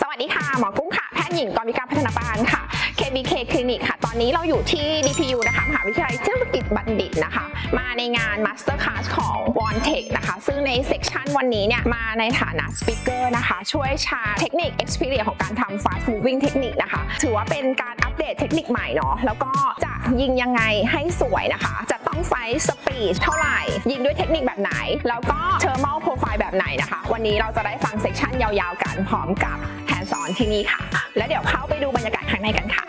สวัสดีค่ะ หมอกุ้งค่ะ แพทย์หญิงกรวิการพัฒนาบาลค่ะ KBK คลินิกค่ะ ตอนนี้เราอยู่ที่ DPU นะคะมหาวิทยาลัยธุรกิจบัณฑิตนะคะ มาในงาน Master Class ของ w o n t e c h นะคะ ซึ่งในเซกชันวันนี้เนี่ย มาในฐานะสปิเกอร์นะคะ ช่วยแชร์เทคนิค experience ของการทำ fast moving เทคนิคนะคะ ถือว่าเป็นการอัปเดตเทคนิคใหม่เนาะ แล้วก็จะยิงยังไงให้สวยนะคะ จะ ต้องไฟสปีดเท่าไหร่ ยิงด้วยเทคนิคแบบไหน แล้วก็เทอร์มอลโปรไฟล์แบบไหนนะคะ วันนี้เราจะได้ฟังเซสชันยาวๆกันพร้อมกับแฮนสอนที่นี่ค่ะ แล้วเดี๋ยวเข้าไปดูบรรยากาศข้างในกันค่ะ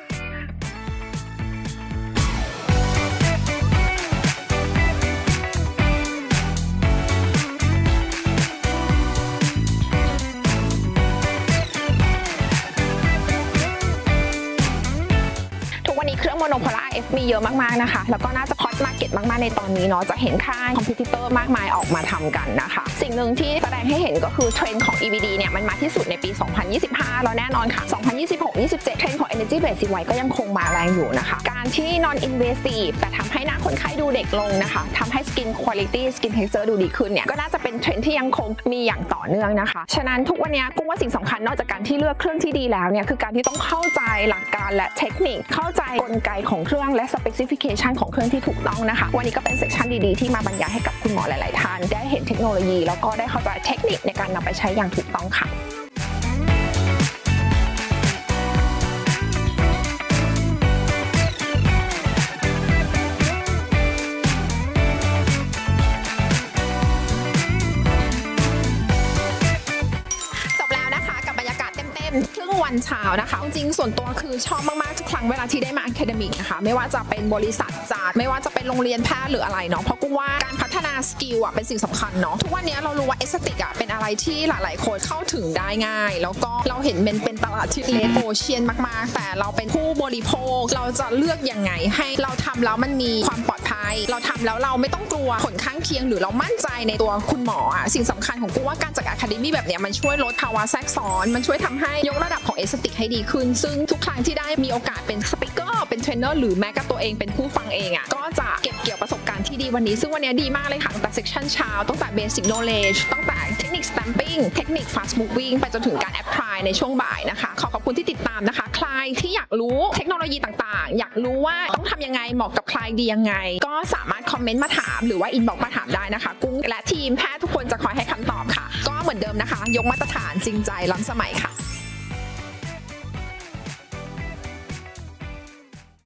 โมโนโพล่า F มีเยอะมากๆนะคะ แล้วก็น่าจะพอตมาร์เก็ตมากๆในตอนนี้เนาะจะเห็นค่ายคอมพิวเตอร์มากมายออกมาทำกันนะคะ สิ่งหนึ่งที่แสดงให้เห็นก็คือเทรนด์ของ EVD เนี่ยมันมาที่สุดในปี 2025 แล้วแน่นอนค่ะ 2026-27 เทรนด์ของ Energy Based Device ก็ยังคงมาแรงอยู่นะคะ การที่ non invasive แต่ทำให้หน้าคนไข้ดูเด็กลงนะคะทำให้ skin quality skin texture ดูดีขึ้นเนี่ยก็น่าจะเป็นเทรนด์ที่ยังคงมีอย่างต่อเนื่องนะคะ ฉะนั้นทุกวันนี้กุ้งว่าสิ่งสำคัญนอกจากการที่เลือกเครื่องที่ดีแล้วเนี่ยคือการที่ต้องเข้าใจหลักการและเทคนิคเข้าใจกลไกของเครื่องและสเปคซิฟิเคชันของเครื่องที่ถูกต้องนะคะ วันนี้ก็เป็นเซสชันดีๆ ที่มาบรรยายให้กับคุณหมอหลาย ๆ ท่าน ได้เห็นเทคโนโลยี แล้วก็ได้เข้าใจเทคนิคในการนำไปใช้อย่างถูกต้องค่ะ นเช้านะคะ จริงๆส่วนตัวคือชอบมากๆทุกครั้งเวลาที่ได้มา a ค a ดมิกนะคะไม่ว่าจะเป็นบริษัทจัดไม่ว่าจะเป็นโรงเรียนแพทย์หรืออะไรเนาะเพราะกูว่าการพัฒนาสกิลอะเป็นสิ่งสำคัญเนาะทุกวันนี้เรารู้ว่าเอสติกอะเป็นอะไรที่หลายๆ คนเข้าถึงได้ง่าย แล้วก็เราเห็นมันเป็นตลาดที่เลโอเชียนมากๆ แต่เราเป็นผู้บริโภคเราจะเลือกยังไง ให้เราทำแล้วมันมีความปลอดภัย เราทำแล้วเราไม่ต้องกลัวผลข้างเคียง หรือเรามั่นใจในตัวคุณหมออะสิ่งสำคัญของกูว่าการจัดอะคาเดมี่แบบเนี้ยมันช่วยลดภาวะแทรกซ้อนมันช่วยทำให้ยกระดับของอสติกให้ดีขึ้น ซึ่งทุกครั้งที่ได้มีโอกาสเป็นสปิเกอร์เป็นเทรนเนอร์หรือแม้กับตัวเองเป็นผู้ฟังเองอะก็จะเก็บเกี่ยวประสบการณ์ที่ดีวันนี้ ซึ่งวันนี้ดีมากเลยค่ะตั้งแต่เซสชันเช้าตั้งแต่ basic knowledge ตั้งแต่เทคนิค stamping เทคนิค fast moving ไปจนถึงการ apply ในช่วงบ่ายนะคะ ขอขอบคุณที่ติดตามนะคะ ใครที่อยากรู้เทคโนโลยีต่างๆ อยากรู้ว่าต้องทำยังไงเหมาะกับใครดียังไง ก็สามารถคอมเมนต์มาถามหรือว่า inbox มาถามได้นะคะ กุ้งและทีมแพทย์ทุกคนจะคอยให้คำตอบค่ะ ก็เหมือนเดิมนะคะ ยกมาตรฐานจริงใจล้ำสมัยค่ะ